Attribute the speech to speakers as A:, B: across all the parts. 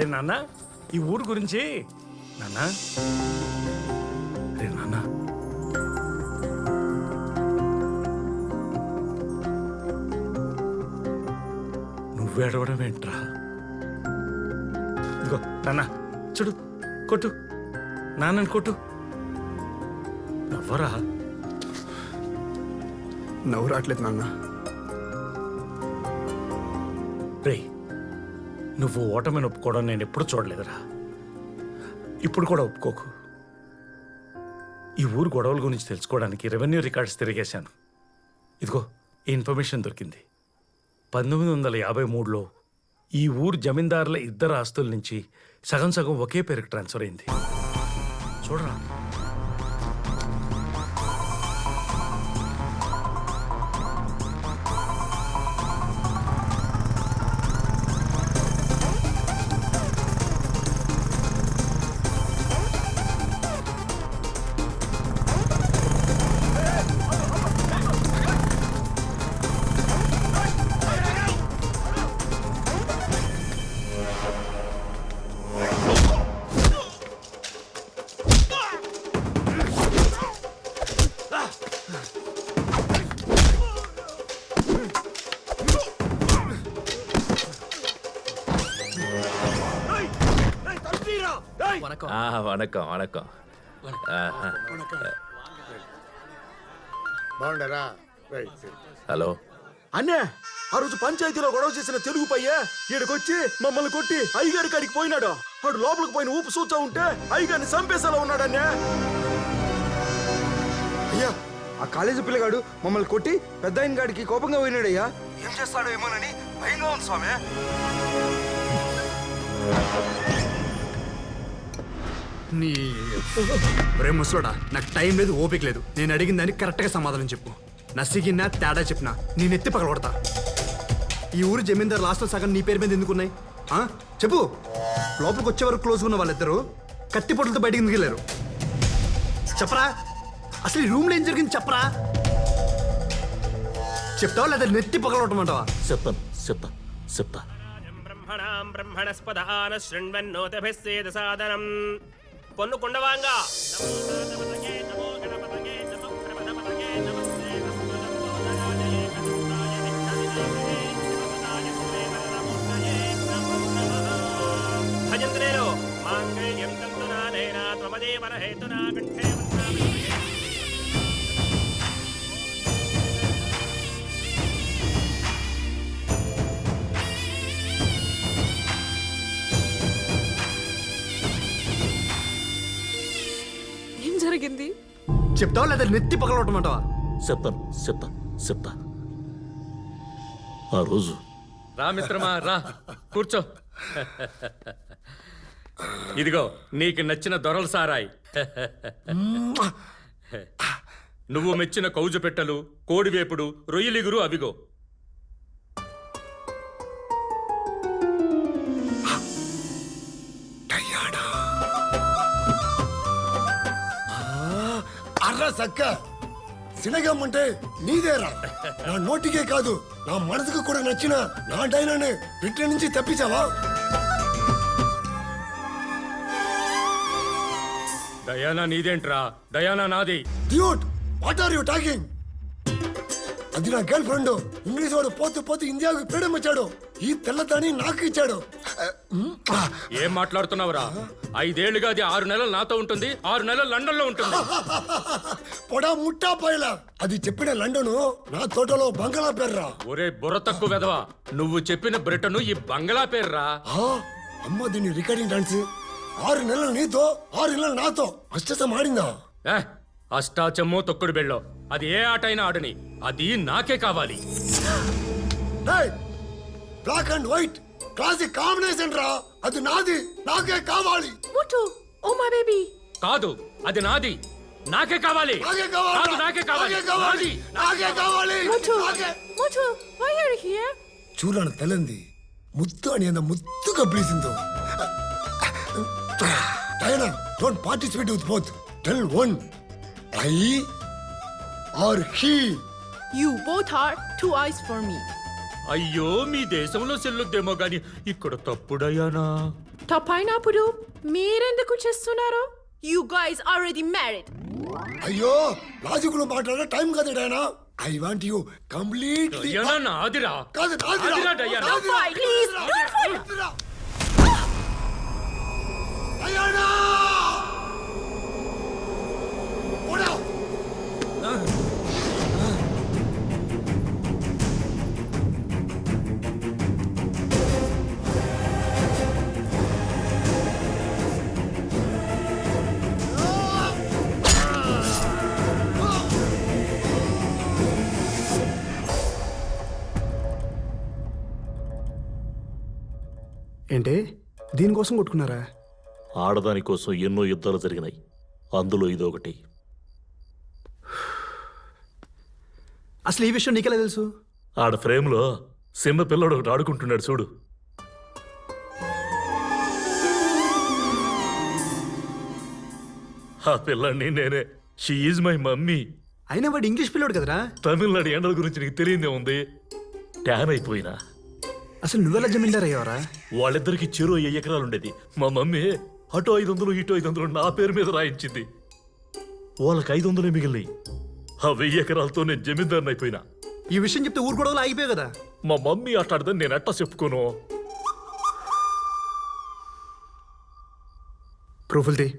A: రే నాన్న ఈ ఊరు గురించి నాన్న రే నాన్న. నువ్వేడవడం ఏంట్రా? ఇదిగో నాన్న చూడు కొట్టు. నాన్నని కొట్టు. నవ్వరా?
B: నవ్వు రావట్లేదు నాన్న.
A: రే నువ్వు ఓటమిని ఒప్పుకోవడం నేను ఎప్పుడు చూడలేదురా. ఇప్పుడు కూడా ఒప్పుకోకు. ఈ ఊరు గొడవల గురించి తెలుసుకోవడానికి రెవెన్యూ రికార్డ్స్ తిరిగేశాను. ఇదిగో ఈ ఇన్ఫర్మేషన్ దొరికింది. పంతొమ్మిది వందల యాభై మూడులో ఈ ఊరు జమీందారుల ఇద్దరు ఆస్తుల నుంచి సగం సగం ఒకే పేరుకు ట్రాన్స్ఫర్ అయింది. చూడరా.
C: ஆ வணக்கம் வணக்கம் ஆஹா.
D: బాగుండరా రైట్
C: హలో
D: అన్నే ఆ రోజు పంచాయతీలో గొడవ చేసిన తెలుగు పయ్యే ఈడకొచ్చి మమ్మల్ని కొట్టి అయ్యగారి కాడికి పోయినాడు వాడు లోపలికి పోయిన ఊపు సూచా ఉంటే అయ్యగారిని చంపేసేలా ఉన్నాడన్నే
B: అయ్యా ఆ కాలేజీ పిల్లగాడు మమ్మల్ని కొట్టి పెద్ద ఆయన గాడికి కోపంగా పోయినాడయ్యా ఏం చేస్తాడో ఏమోనని భయంగా ఉంది స్వామి నీ ఒరే ముసలోడా నాకు టైం లేదు ఓపిక లేదు. నేను అడిగిన దానికి కరెక్ట్గా సమాధానం చెప్పు. నసిగినా తేడా చెప్పినా నేను ఎత్తి పగలగొడతా. ఈ ఊరు జమీందారు లాస్ట్లో సగం నీ పేరు మీద ఎందుకున్నాయి ఆ? చెప్పు. లోపలికి వచ్చే వరకు క్లోజ్గా ఉన్న వాళ్ళిద్దరు కత్తి పొట్లతో బయటికి ఎందుకు వెళ్ళారు? చెప్పరా? అసలు ఈ రూమ్లో ఏం జరిగింది చెప్పరా? చెప్తావా లేదా నెత్తి పగలగొట్టమంటావా
C: చెప్పను చెప్తా చెప్తా
E: బ్రహ్మణాం బ్రహ్మణస్పదాన శృణ్వన్నోతభిస్సేద సాదనం పొన్ను కుండవాంగా. భజంత్రేలో మాంగళ్యం తంతునా తంతునానేన త్వమదేవర హేతునా కంఠే
F: జరిగింది?
B: చెప్తావా లేదా నెత్తి పగలగొట్టమంటావా?
C: చెప్పను చెప్తా చెప్తా ఆ రోజు.
G: రా మిత్రమా రా. కూర్చో. ఇదిగో నీకు నచ్చిన దొరల సారాయి. నువ్వు మెచ్చిన కౌజు పెట్టలు కోడివేపుడు రొయ్యలిగురు అవిగో.
D: సక్క. సినగమ్మంటే నీదేరా. నా నోటికే కాదు నా మనసుకు కూడా నచ్చిన నా డైనానే పిట్ల నుంచి తప్పించావా?
G: డయానా నీదేంట్రా? డయానా నాది.
D: Dude what are you talking అది నా గర్ల్ ఫ్రెండ్. ఇంగ్లీష్ వాడు పోతూ పోతూ ఇండియాకు ఫ్రీడమ్ ఇచ్చాడు ఈ తెల్లదాని నాకు ఇచ్చాడు
G: ఏం మాట్లాడుతున్నావురా? ఐదేళ్ళుగా అది ఆరు నెలలు నాతో ఉంటుంది ఆరు నెలలు లండన్లో ఉంటుంది.
D: పొడా ముట్టా పైల. అది చెప్పిన లండను నా తోటలో బంగళా పేర్రా.
G: ఒరే బుర్ర తక్కువ వెదవా నువ్వు చెప్పిన బ్రిటను ఈ బంగ్లా పేర్రా.
D: అమ్మ దీన్ని రికార్డింగ్ డాన్స్. ఆరు నెలలు నీతో ఆరు నెలలు నాతో. అష్టసం ఆడిందా?
G: అష్టాచమ్మో తొక్కుడు బెళ్ళో. అది ఏ ఆట అయినా ఆడని. అది నాకే కావాలి.
D: Black and white. Classic combination రా అది నాది నాకే కావాలి.
F: మోటు ఓ మై బేబీ.
G: కాదు అది నాది. నాకే కావాలి.
D: నాకే కావాలి.
G: నాకే కావాలి.
D: నాకే కావాలి.
G: నాది.
D: నాకే కావాలి.
F: మోటు
D: నాకే.
F: మోటు వై ఆర్ హియర్
D: చూడను తెల్లంది ముత్తు అని ఎంత ముత్తుగా పిలిచిందో. Diana don't participate with both tell one I are he
F: you both are two eyes for me
G: అయ్యో మీ దేశంలో సెల్లుద్దేమో గాని ఇక్కడ తప్పుడయ్యానా
F: తప్పైనప్పుడు మీరెందుకు చేస్తున్నారు యు గైస్ ఆల్రెడీ మ్యారీడ్
H: అయ్యో లాజికులు మాట్లాడే టైం కదా Diana I want you completely
G: Diana Nadira
H: కాదు Nadira.
F: Nadira
H: Diana. Please. Diana!
B: ఏంటి? దీనికోసం కొట్టుకున్నారా?
C: ఆడదాని కోసం ఎన్నో యుద్ధాలు జరిగినాయి. అందులో ఇదొకటి
B: అసలు ఈ విషయం నీకెలా తెలుసు?
C: ఆడ ఫ్రేమ్లో చిన్న పిల్లడు ఒకటి ఆడుకుంటున్నాడు చూడు. ఆ పిల్లాడిని నేనే. షీ ఈజ్ మై మమ్మీ
B: అయినా వాడు ఇంగ్లీష్ పిల్లోడు కదరా?
C: తమిళనాడు ఎండల గురించి నీకు తెలియదే ఉంది. ట్యాన్ అయిపోయినా.
B: అసలు నువ్వెలా జమీందార్ అయ్యావరా
C: వాళ్ళిద్దరికి చెరువు ఐదు ఎకరాలు ఉండేది మా మమ్మీ అటు ఐదు వందలు ఇటు ఐదు వందలు నా పేరు మీద రాయించింది. వాళ్ళకి ఐదు వందలే మిగిలినాయి. ఆ వెయ్యి ఎకరాలతో నేను జమీందారుని అయిపోయినా
B: ఈ విషయం చెప్తే ఊరు గొడవలు ఆగిపోయావు కదా.
C: మా మమ్మీ అట్లాడదని నేను ఎట్టా చెప్పుకోను?
B: ప్రూఫులు తీ.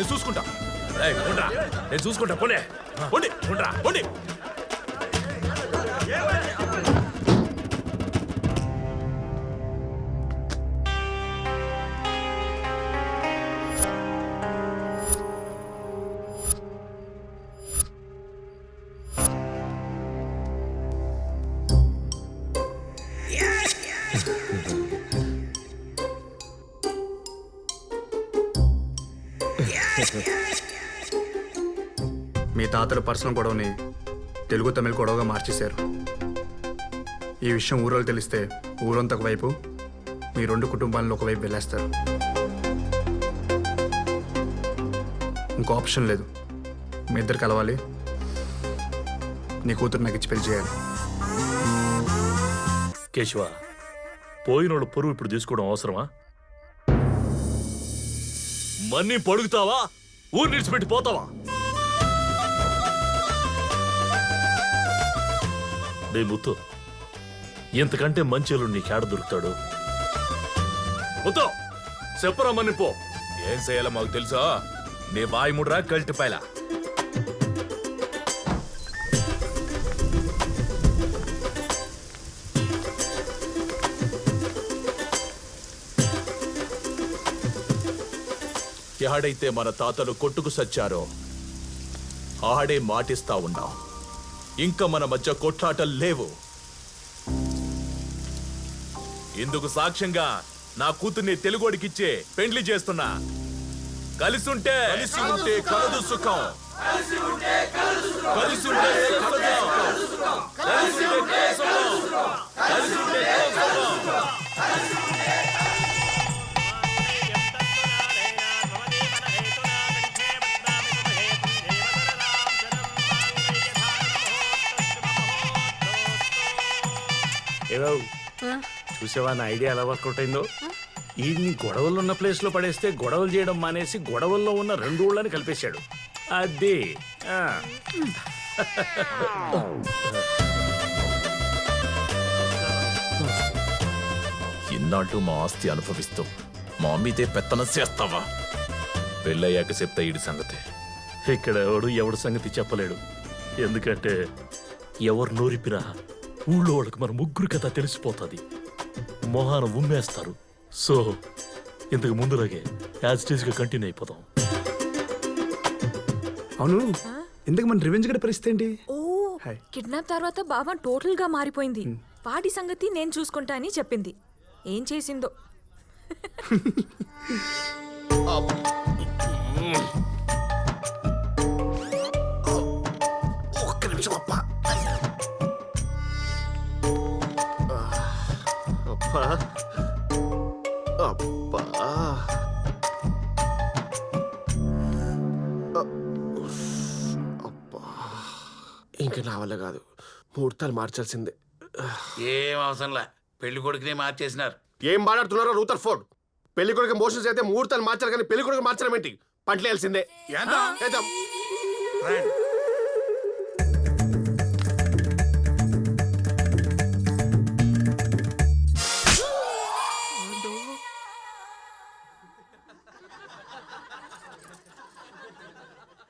C: నేను చూసుకుంటా. నేను చూసుకుంటా పోనే. పోండి ఉండ్రా పోండి
B: మీ తాతల పర్సనల్ గొడవని తెలుగు తమిళ గొడవగా మార్చేశారు. ఈ విషయం ఊరోళ్ళు తెలిస్తే ఊరంతా ఒకవైపు మీ రెండు కుటుంబాలను ఒకవైపు వెళ్ళేస్తారు. ఇంకో ఆప్షన్ లేదు. మీ ఇద్దరు కలవాలి. నీ కూతురు నాకు ఇచ్చి పెళ్ళి చేయాలి.
C: కేశవ పోయినోళ్ళు పొరుగు ఇప్పుడు తీసుకోవడం అవసరమా? మన్ని పొడుగుతావా? ఊరు నిడిచిపెట్టి పోతావా? డే ముత్తు ఇంతకంటే మంచిలు నీకేడ దొరుకుతాడు? ముత్తు చెప్పరా మన్ని పో.
G: ఏం చేయాలో మాకు తెలుసా? నీ వాయి ముడ్రా కల్టిపాయల
I: ఎహాడైతే మన తాతలు కొట్టుకు సచ్చారో ఆడే మాటిస్తా ఉన్నాం. ఇంకా మన మధ్య కొట్లాటలు లేవు.
G: ఇందుకు సాక్ష్యంగా నా కూతుర్ని తెలుగోడికిచ్చే పెండ్లి చేస్తున్నా. కలిసుంటే
I: కలిసి ఉంటే కలదు సుఖం. కలిసి ఉంటే కలదు సుఖం. కలిసి ఉంటే కలదు సుఖం. కలిసి ఉంటే సుఖం కలిసి ఉంటే సుఖం.
A: ఏవో చూసావా నా ఐడియా ఎలా వర్కౌట్ అయిందో? ఈ గొడవలు ఉన్న ప్లేస్లో పడేస్తే గొడవలు చేయడం మానేసి గొడవల్లో ఉన్న రెండు ఊళ్ళని కలిపేశాడు. అది. ఆ.
I: ఇన్నాళ్ళు మా ఆస్తి అనుభవిస్తూ మా మీదే పెత్తనం చేస్తావా?
C: పెళ్ళయ్యాక చెప్తా ఈడి సంగతి. ఇక్కడ ఎవడు ఎవడు సంగతి చెప్పలేడు. ఎందుకంటే ఎవరు నోరిపినా ఊళ్ళో వాళ్ళకి మన ముగ్గురు కథ తెలిసిపోతుంది. మొహాన ఉమ్మేస్తారు. సో ఇంతకు ముందులాగే యాజ్గా కంటిన్యూ అయిపోతాం
B: అవును. ఎందుకు మన రివెంజ్ గడ పరిస్థితి ఏంటి?
J: ఓ
B: హాయ్.
J: కిడ్నాప్ తర్వాత బాబా టోటల్గా మారిపోయింది వాటి సంగతి నేను చూసుకుంటా అని చెప్పింది. ఏం చేసిందో?
K: అప్పా అప్పా అబ్బా. ఇంకా నా వల్ల కాదు. ముహూర్తాలు మార్చాల్సిందే.
L: ఏం అవసరంలే పెళ్ళి కొడుకునే మార్చేసినారు.
K: ఏం మాట్లాడుతున్నారో రూతర్ ఫోర్డ్. పెళ్ళి కొడుకు మోషన్స్ అయితే ముహూర్తాలు మార్చాలి కానీ పెళ్ళి కొడుకు మార్చడం ఏంటి? పంటలేయాల్సిందే.